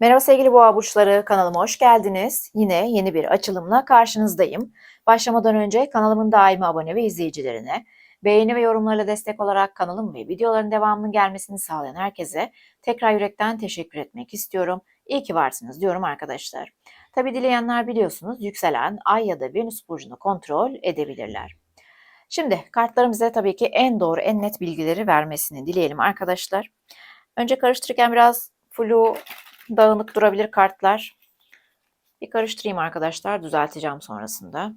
Merhaba sevgili boğa burçları, kanalıma hoş geldiniz. Yine yeni bir açılımla karşınızdayım. Başlamadan önce kanalımın daimi abone ve izleyicilerine, beğeni ve yorumlarla destek olarak kanalım ve videoların devamının gelmesini sağlayan herkese tekrar yürekten teşekkür etmek istiyorum. İyi ki varsınız diyorum arkadaşlar. Tabi dileyenler biliyorsunuz yükselen ay ya da venüs burcunu kontrol edebilirler. Şimdi kartlarımıza tabii ki en doğru, en net bilgileri vermesini dileyelim arkadaşlar. Önce karıştırırken biraz flu, dağınık durabilir kartlar. Bir karıştırayım arkadaşlar. Düzelteceğim sonrasında.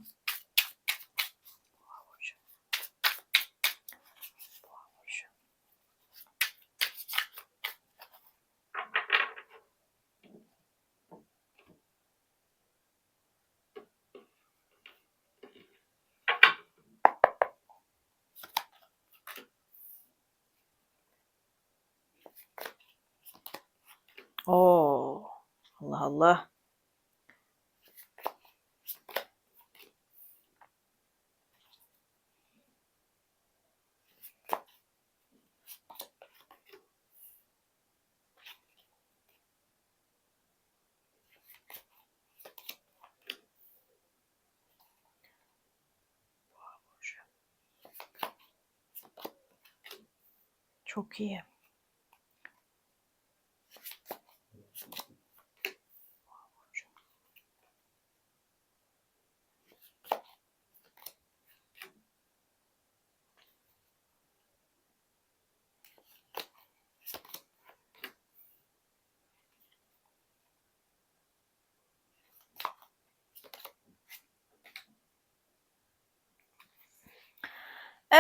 Oo, Allah Allah. Çok iyi.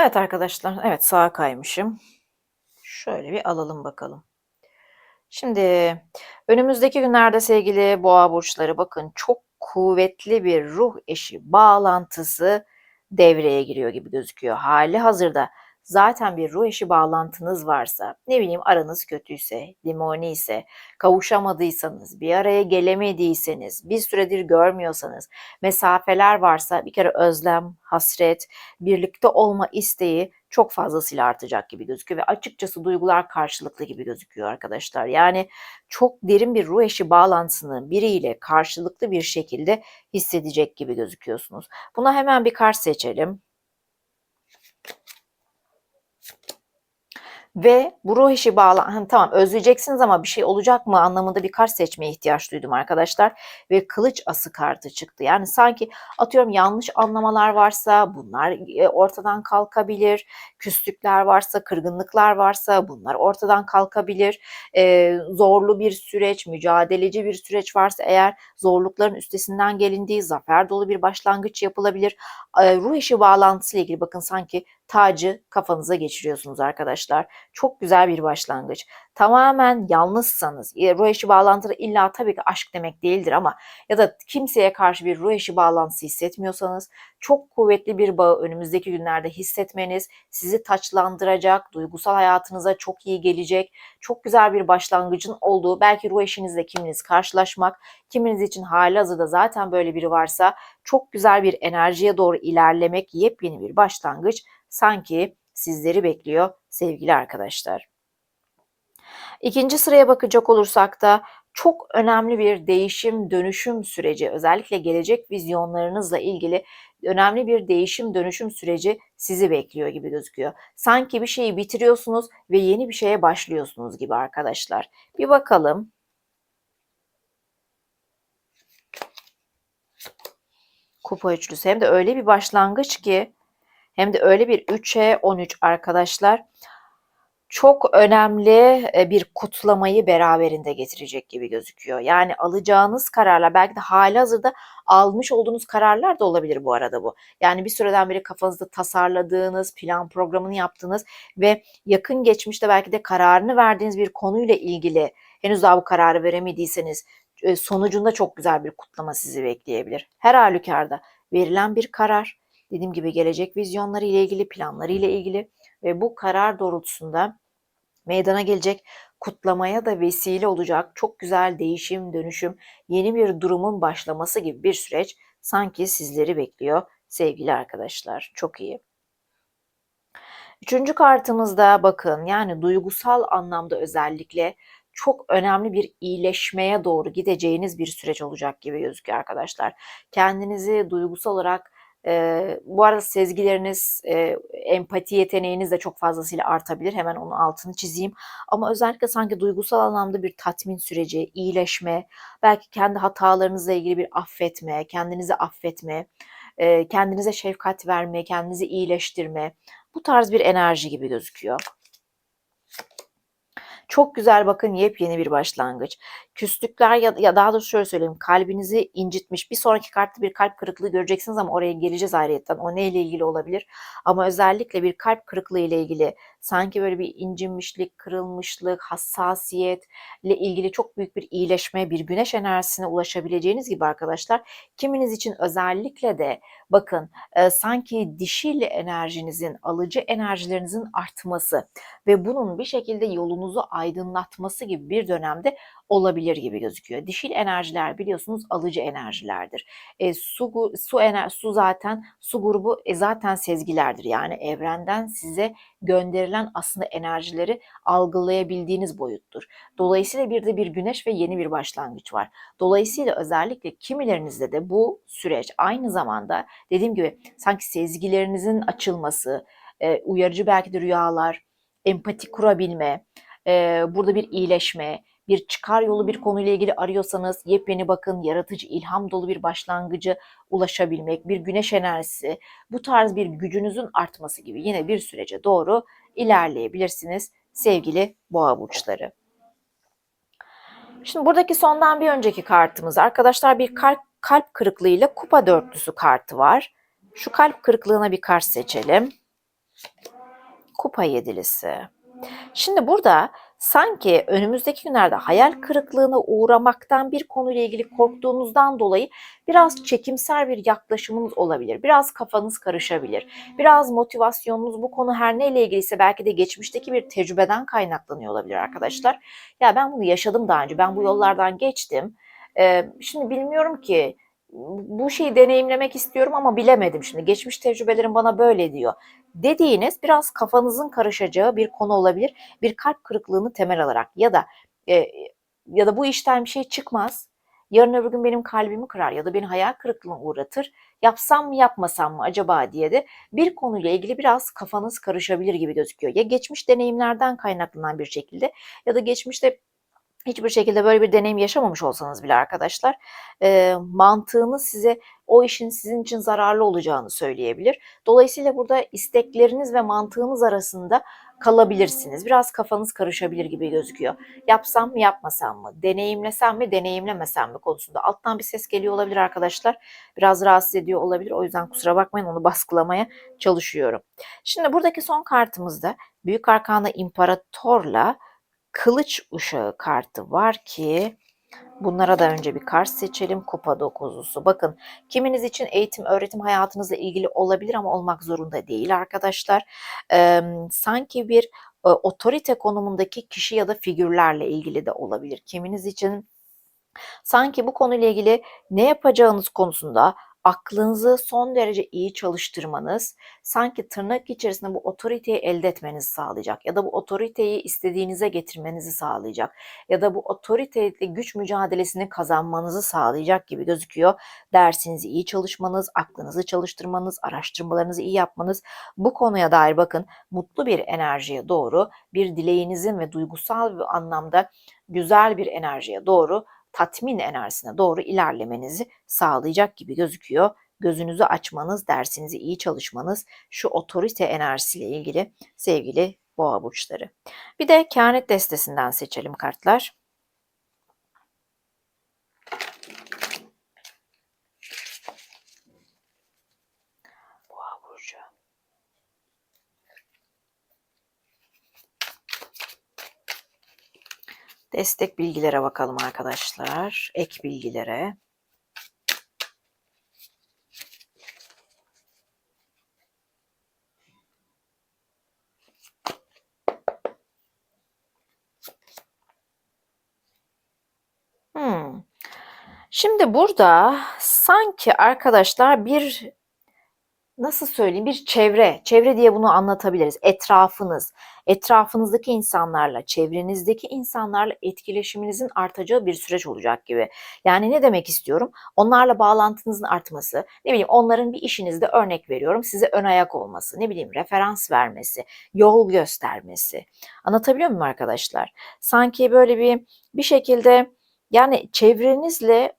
Evet arkadaşlar, evet sağa kaymışım. Şöyle bir alalım bakalım. Şimdi önümüzdeki günlerde sevgili boğa burçları bakın çok kuvvetli bir ruh eşi bağlantısı devreye giriyor gibi gözüküyor. Hali hazırda zaten bir ruh eşi bağlantınız varsa, ne bileyim aranız kötüyse, limoni ise, kavuşamadıysanız, bir araya gelemediyseniz, bir süredir görmüyorsanız, mesafeler varsa bir kere özlem, hasret, birlikte olma isteği çok fazlasıyla artacak gibi gözüküyor ve açıkçası duygular karşılıklı gibi gözüküyor arkadaşlar. Yani çok derin bir ruh eşi bağlantısını biriyle karşılıklı bir şekilde hissedecek gibi gözüküyorsunuz. Buna hemen bir kart seçelim. Ve bu ruh işi bağlan tamam özleyeceksiniz ama bir şey olacak mı anlamında bir kart seçmeye ihtiyaç duydum arkadaşlar. Ve kılıç ası kartı çıktı. Yani sanki atıyorum yanlış anlamalar varsa bunlar e, ortadan kalkabilir. Küslükler varsa, kırgınlıklar varsa bunlar ortadan kalkabilir. Ee, zorlu bir süreç, mücadeleci bir süreç varsa eğer zorlukların üstesinden gelindiği zafer dolu bir başlangıç yapılabilir. Ee, ruh işi bağlantısıyla ilgili bakın sanki tacı kafanıza geçiriyorsunuz arkadaşlar. Çok güzel bir başlangıç. Tamamen yalnızsanız, ruh eşi bağlantıları illa tabii ki aşk demek değildir ama ya da kimseye karşı bir ruh eşi bağlantısı hissetmiyorsanız çok kuvvetli bir bağı önümüzdeki günlerde hissetmeniz sizi taçlandıracak, duygusal hayatınıza çok iyi gelecek, çok güzel bir başlangıcın olduğu, belki ruh eşinizle kiminiz karşılaşmak, kiminiz için hali hazırda zaten böyle biri varsa çok güzel bir enerjiye doğru ilerlemek, yepyeni bir başlangıç sanki sizleri bekliyor sevgili arkadaşlar. İkinci sıraya bakacak olursak da çok önemli bir değişim dönüşüm süreci özellikle gelecek vizyonlarınızla ilgili önemli bir değişim dönüşüm süreci sizi bekliyor gibi gözüküyor. Sanki bir şeyi bitiriyorsunuz ve yeni bir şeye başlıyorsunuz gibi arkadaşlar. Bir bakalım. Kupa üçlüsü hem de öyle bir başlangıç ki hem de öyle bir 3'e 13 arkadaşlar çok önemli e, bir kutlamayı beraberinde getirecek gibi gözüküyor. Yani alacağınız kararlar belki de hali hazırda almış olduğunuz kararlar da olabilir bu arada bu. Yani bir süreden beri kafanızda tasarladığınız, plan programını yaptığınız ve yakın geçmişte belki de kararını verdiğiniz bir konuyla ilgili henüz daha bu kararı veremediyseniz e, sonucunda çok güzel bir kutlama sizi bekleyebilir. Her halükarda verilen bir karar, dediğim gibi gelecek vizyonları ile ilgili, planları ile ilgili ve bu karar doğrultusunda meydana gelecek kutlamaya da vesile olacak çok güzel değişim, dönüşüm, yeni bir durumun başlaması gibi bir süreç sanki sizleri bekliyor sevgili arkadaşlar. Çok iyi. Üçüncü kartımızda bakın yani duygusal anlamda özellikle çok önemli bir iyileşmeye doğru gideceğiniz bir süreç olacak gibi gözüküyor arkadaşlar. Kendinizi duygusal olarak e, bu arada sezgileriniz, e, empati yeteneğiniz de çok fazlasıyla artabilir. Hemen onun altını çizeyim. Ama özellikle sanki duygusal anlamda bir tatmin süreci, iyileşme, belki kendi hatalarınızla ilgili bir affetme, kendinizi affetme, e, kendinize şefkat verme, kendinizi iyileştirme. Bu tarz bir enerji gibi gözüküyor. Çok güzel bakın yepyeni bir başlangıç. Küslükler ya, ya daha doğrusu şöyle söyleyeyim kalbinizi incitmiş bir sonraki kartta bir kalp kırıklığı göreceksiniz ama oraya geleceğiz ayrıyetten. O neyle ilgili olabilir? Ama özellikle bir kalp kırıklığı ile ilgili sanki böyle bir incinmişlik, kırılmışlık, hassasiyetle ilgili çok büyük bir iyileşme, bir güneş enerjisine ulaşabileceğiniz gibi arkadaşlar. Kiminiz için özellikle de bakın e, sanki dişil enerjinizin, alıcı enerjilerinizin artması ve bunun bir şekilde yolunuzu aydınlatması gibi bir dönemde olabilir gibi gözüküyor. Dişil enerjiler biliyorsunuz alıcı enerjilerdir. E, su su ener su zaten su grubu e, zaten sezgilerdir. Yani evrenden size gönderilen aslında enerjileri algılayabildiğiniz boyuttur. Dolayısıyla bir de bir güneş ve yeni bir başlangıç var. Dolayısıyla özellikle kimilerinizde de bu süreç aynı zamanda dediğim gibi sanki sezgilerinizin açılması, e, uyarıcı belki de rüyalar, empati kurabilme, e, burada bir iyileşme, bir çıkar yolu bir konuyla ilgili arıyorsanız yepyeni bakın yaratıcı ilham dolu bir başlangıcı ulaşabilmek, bir güneş enerjisi, bu tarz bir gücünüzün artması gibi yine bir sürece doğru ilerleyebilirsiniz sevgili boğa burçları. Şimdi buradaki sondan bir önceki kartımız arkadaşlar bir kalp, kalp kırıklığıyla kupa dörtlüsü kartı var. Şu kalp kırıklığına bir kart seçelim. Kupa yedilisi. Şimdi burada sanki önümüzdeki günlerde hayal kırıklığına uğramaktan bir konuyla ilgili korktuğunuzdan dolayı biraz çekimser bir yaklaşımınız olabilir. Biraz kafanız karışabilir. Biraz motivasyonunuz bu konu her neyle ilgiliyse belki de geçmişteki bir tecrübeden kaynaklanıyor olabilir arkadaşlar. Ya ben bunu yaşadım daha önce. Ben bu yollardan geçtim. Ee, şimdi bilmiyorum ki bu şeyi deneyimlemek istiyorum ama bilemedim şimdi. Geçmiş tecrübelerim bana böyle diyor. Dediğiniz biraz kafanızın karışacağı bir konu olabilir. Bir kalp kırıklığını temel alarak ya da e, ya da bu işten bir şey çıkmaz. Yarın öbür gün benim kalbimi kırar ya da beni hayal kırıklığına uğratır. Yapsam mı yapmasam mı acaba diye de bir konuyla ilgili biraz kafanız karışabilir gibi gözüküyor. Ya geçmiş deneyimlerden kaynaklanan bir şekilde ya da geçmişte hiçbir şekilde böyle bir deneyim yaşamamış olsanız bile arkadaşlar e, mantığınız size o işin sizin için zararlı olacağını söyleyebilir. Dolayısıyla burada istekleriniz ve mantığınız arasında kalabilirsiniz. Biraz kafanız karışabilir gibi gözüküyor. Yapsam mı yapmasam mı? Deneyimlesem mi deneyimlemesem mi konusunda. Alttan bir ses geliyor olabilir arkadaşlar. Biraz rahatsız ediyor olabilir. O yüzden kusura bakmayın onu baskılamaya çalışıyorum. Şimdi buradaki son kartımızda Büyük Arkana İmparator'la kılıç uşağı kartı var ki bunlara da önce bir kart seçelim. Kupa dokuzusu. Bakın kiminiz için eğitim öğretim hayatınızla ilgili olabilir ama olmak zorunda değil arkadaşlar. Ee, sanki bir e, otorite konumundaki kişi ya da figürlerle ilgili de olabilir. Kiminiz için sanki bu konuyla ilgili ne yapacağınız konusunda aklınızı son derece iyi çalıştırmanız sanki tırnak içerisinde bu otoriteyi elde etmenizi sağlayacak ya da bu otoriteyi istediğinize getirmenizi sağlayacak ya da bu otoriteyle güç mücadelesini kazanmanızı sağlayacak gibi gözüküyor. Dersinizi iyi çalışmanız, aklınızı çalıştırmanız, araştırmalarınızı iyi yapmanız bu konuya dair bakın mutlu bir enerjiye doğru bir dileğinizin ve duygusal bir anlamda güzel bir enerjiye doğru tatmin enerjisine doğru ilerlemenizi sağlayacak gibi gözüküyor. Gözünüzü açmanız, dersinizi iyi çalışmanız, şu otorite enerjisiyle ilgili sevgili boğa burçları. Bir de kehanet destesinden seçelim kartlar. Destek bilgilere bakalım arkadaşlar. Ek bilgilere. Hmm. Şimdi burada sanki arkadaşlar bir nasıl söyleyeyim bir çevre, çevre diye bunu anlatabiliriz. Etrafınız, etrafınızdaki insanlarla, çevrenizdeki insanlarla etkileşiminizin artacağı bir süreç olacak gibi. Yani ne demek istiyorum? Onlarla bağlantınızın artması, ne bileyim onların bir işinizde örnek veriyorum size ön ayak olması, ne bileyim referans vermesi, yol göstermesi. Anlatabiliyor muyum arkadaşlar? Sanki böyle bir bir şekilde yani çevrenizle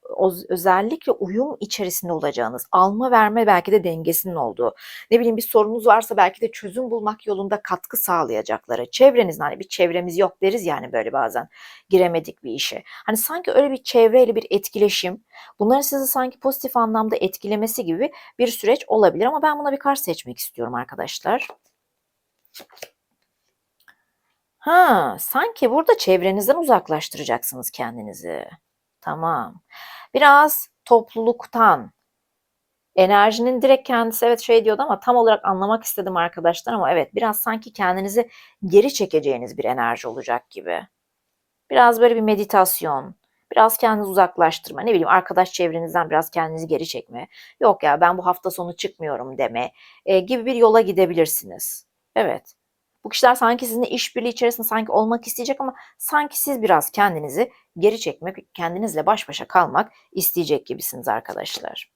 özellikle uyum içerisinde olacağınız, alma verme belki de dengesinin olduğu, ne bileyim bir sorunuz varsa belki de çözüm bulmak yolunda katkı sağlayacakları, çevrenizin hani bir çevremiz yok deriz yani böyle bazen giremedik bir işe. Hani sanki öyle bir çevreyle bir etkileşim, bunların sizi sanki pozitif anlamda etkilemesi gibi bir süreç olabilir ama ben buna bir kart seçmek istiyorum arkadaşlar. Ha, sanki burada çevrenizden uzaklaştıracaksınız kendinizi. Tamam. Biraz topluluktan, enerjinin direkt kendisi evet şey diyordu ama tam olarak anlamak istedim arkadaşlar ama evet biraz sanki kendinizi geri çekeceğiniz bir enerji olacak gibi. Biraz böyle bir meditasyon, biraz kendinizi uzaklaştırma, ne bileyim arkadaş çevrenizden biraz kendinizi geri çekme. Yok ya ben bu hafta sonu çıkmıyorum deme e, gibi bir yola gidebilirsiniz. Evet. Bu kişiler sanki sizinle işbirliği içerisinde sanki olmak isteyecek ama sanki siz biraz kendinizi geri çekmek, kendinizle baş başa kalmak isteyecek gibisiniz arkadaşlar.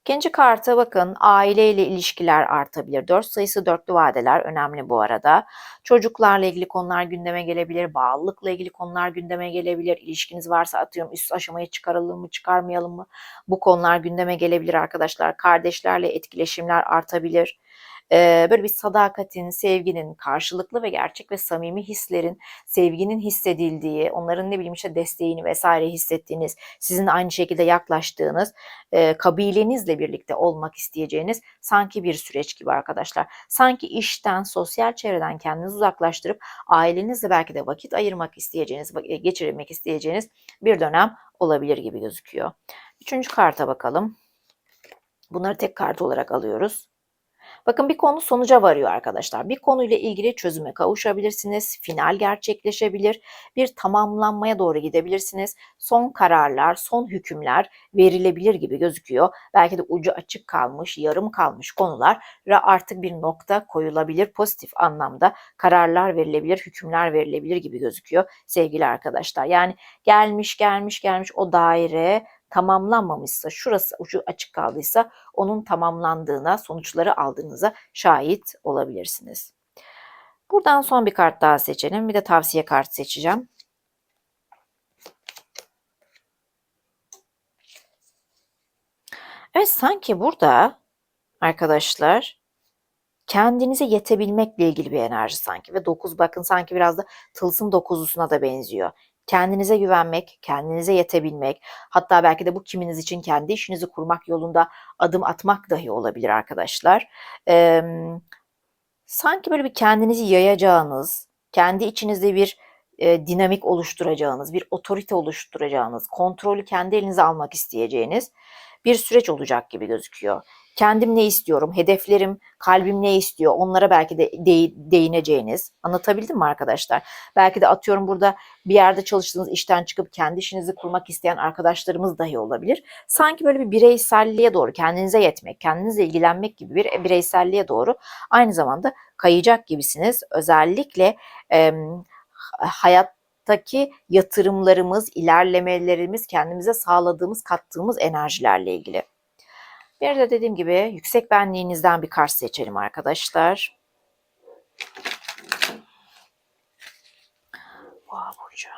İkinci karta bakın aileyle ilişkiler artabilir. Dört sayısı dörtlü vadeler önemli bu arada. Çocuklarla ilgili konular gündeme gelebilir. Bağlılıkla ilgili konular gündeme gelebilir. İlişkiniz varsa atıyorum üst aşamaya çıkaralım mı çıkarmayalım mı? Bu konular gündeme gelebilir arkadaşlar. Kardeşlerle etkileşimler artabilir böyle bir sadakatin, sevginin, karşılıklı ve gerçek ve samimi hislerin, sevginin hissedildiği, onların ne bileyim işte desteğini vesaire hissettiğiniz, sizin aynı şekilde yaklaştığınız, kabilenizle birlikte olmak isteyeceğiniz sanki bir süreç gibi arkadaşlar. Sanki işten, sosyal çevreden kendinizi uzaklaştırıp ailenizle belki de vakit ayırmak isteyeceğiniz, geçirmek isteyeceğiniz bir dönem olabilir gibi gözüküyor. Üçüncü karta bakalım. Bunları tek kart olarak alıyoruz. Bakın bir konu sonuca varıyor arkadaşlar. Bir konuyla ilgili çözüme kavuşabilirsiniz. Final gerçekleşebilir. Bir tamamlanmaya doğru gidebilirsiniz. Son kararlar, son hükümler verilebilir gibi gözüküyor. Belki de ucu açık kalmış, yarım kalmış konulara artık bir nokta koyulabilir. Pozitif anlamda kararlar verilebilir, hükümler verilebilir gibi gözüküyor sevgili arkadaşlar. Yani gelmiş gelmiş gelmiş o daire tamamlanmamışsa, şurası ucu açık kaldıysa onun tamamlandığına, sonuçları aldığınıza şahit olabilirsiniz. Buradan son bir kart daha seçelim. Bir de tavsiye kartı seçeceğim. Evet sanki burada arkadaşlar kendinize yetebilmekle ilgili bir enerji sanki ve 9 bakın sanki biraz da tılsım dokuzusuna da benziyor. Kendinize güvenmek, kendinize yetebilmek, hatta belki de bu kiminiz için kendi işinizi kurmak yolunda adım atmak dahi olabilir arkadaşlar. Ee, sanki böyle bir kendinizi yayacağınız, kendi içinizde bir e, dinamik oluşturacağınız, bir otorite oluşturacağınız, kontrolü kendi elinize almak isteyeceğiniz bir süreç olacak gibi gözüküyor kendim ne istiyorum, hedeflerim, kalbim ne istiyor onlara belki de, de değineceğiniz. Anlatabildim mi arkadaşlar? Belki de atıyorum burada bir yerde çalıştığınız işten çıkıp kendi işinizi kurmak isteyen arkadaşlarımız dahi olabilir. Sanki böyle bir bireyselliğe doğru kendinize yetmek, kendinizle ilgilenmek gibi bir bireyselliğe doğru aynı zamanda kayacak gibisiniz. Özellikle e, hayattaki yatırımlarımız, ilerlemelerimiz, kendimize sağladığımız, kattığımız enerjilerle ilgili. Bir de dediğim gibi yüksek benliğinizden bir kart seçelim arkadaşlar. Boğa burcu.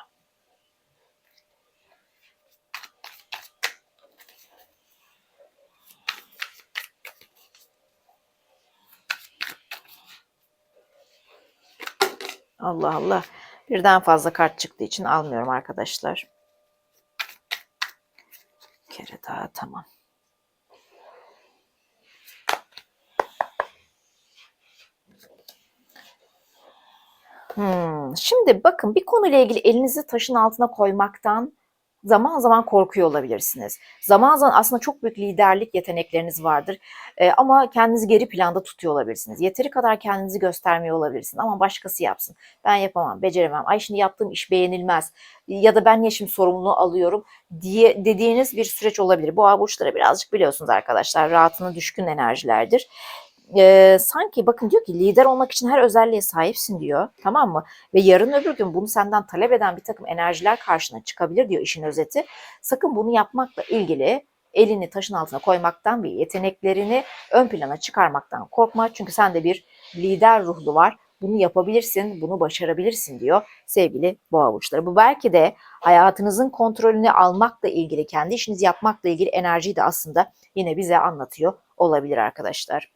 Allah Allah. Birden fazla kart çıktığı için almıyorum arkadaşlar. Bir kere daha tamam. Hmm, şimdi bakın bir konuyla ilgili elinizi taşın altına koymaktan zaman zaman korkuyor olabilirsiniz. Zaman zaman aslında çok büyük liderlik yetenekleriniz vardır. Ee, ama kendinizi geri planda tutuyor olabilirsiniz. Yeteri kadar kendinizi göstermiyor olabilirsiniz. Ama başkası yapsın. Ben yapamam, beceremem. Ay şimdi yaptığım iş beğenilmez. Ya da ben niye şimdi sorumluluğu alıyorum diye dediğiniz bir süreç olabilir. Boğa burçları birazcık biliyorsunuz arkadaşlar rahatına düşkün enerjilerdir. Ee, sanki bakın diyor ki lider olmak için her özelliğe sahipsin diyor. Tamam mı? Ve yarın öbür gün bunu senden talep eden bir takım enerjiler karşına çıkabilir diyor işin özeti. Sakın bunu yapmakla ilgili elini taşın altına koymaktan ve yeteneklerini ön plana çıkarmaktan korkma. Çünkü sende bir lider ruhlu var. Bunu yapabilirsin, bunu başarabilirsin diyor sevgili boğa burçları. Bu belki de hayatınızın kontrolünü almakla ilgili, kendi işinizi yapmakla ilgili enerjiyi de aslında yine bize anlatıyor olabilir arkadaşlar.